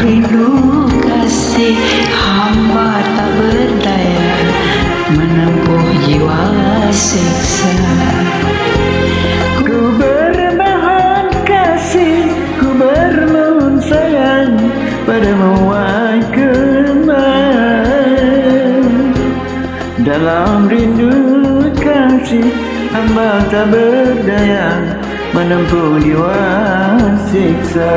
rindu kasih hamba tak berdaya menempuh jiwa siksa. Ku bermohon kasih, ku bermohon sayang padamu wahai kembang. Dalam rindu kasih, hamba tak berdaya menempuh jiwa siksa.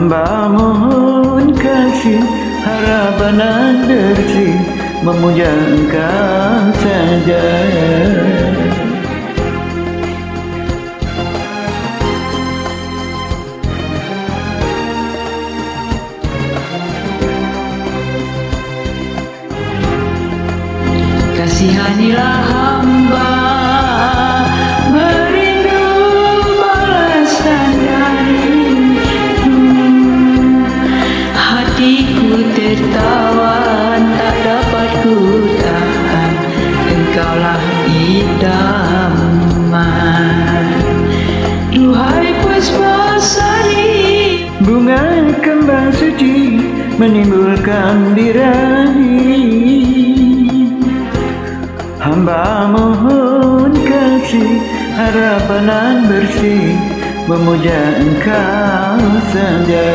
Hamba mohon kasih harapan dan Memuja engkau saja. Kasihanilah hamba Bunga kembang suci menimbulkan birahi Hamba mohon kasih harapan dan bersih Memuja engkau saja.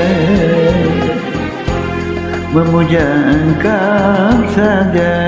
Memuja engkau saja